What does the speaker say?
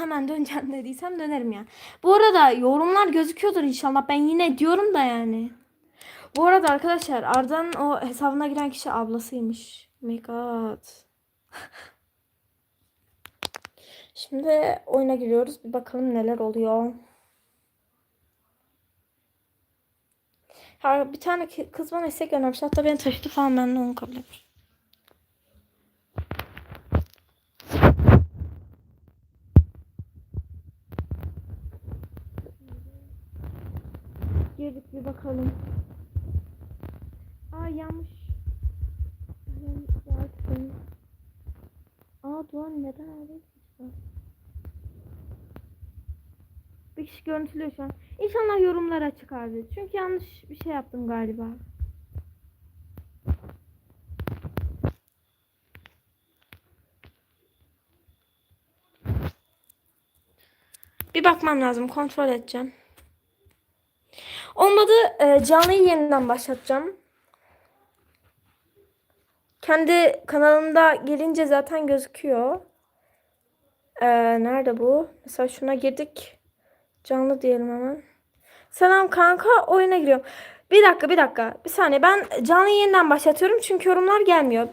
hemen döneceğim dediysem dönerim yani. Bu arada yorumlar gözüküyordur inşallah. Ben yine diyorum da yani. Bu arada arkadaşlar Arda'nın o hesabına giren kişi ablasıymış. Oh my god. Şimdi oyuna giriyoruz. Bir bakalım neler oluyor. Bir tane kız bana istek göndermiş. Hatta beni taşıdı falan ben de onu kabul etmiş. Girdik bir bakalım. Aa. Ben baktım. Aa Doğan neden yapmışlar? Bir kişi görüntülüyor şu an. İnşallah yorumlar açık abi. Çünkü yanlış bir şey yaptım galiba. Bir bakmam lazım. Kontrol edeceğim. Olmadı e, canlıyı yeniden başlatacağım. Kendi kanalımda gelince zaten gözüküyor. E, nerede bu? Mesela şuna girdik. Canlı diyelim hemen. Selam kanka oyuna giriyorum. Bir dakika bir dakika. Bir saniye ben canlıyı yeniden başlatıyorum çünkü yorumlar gelmiyor. Bir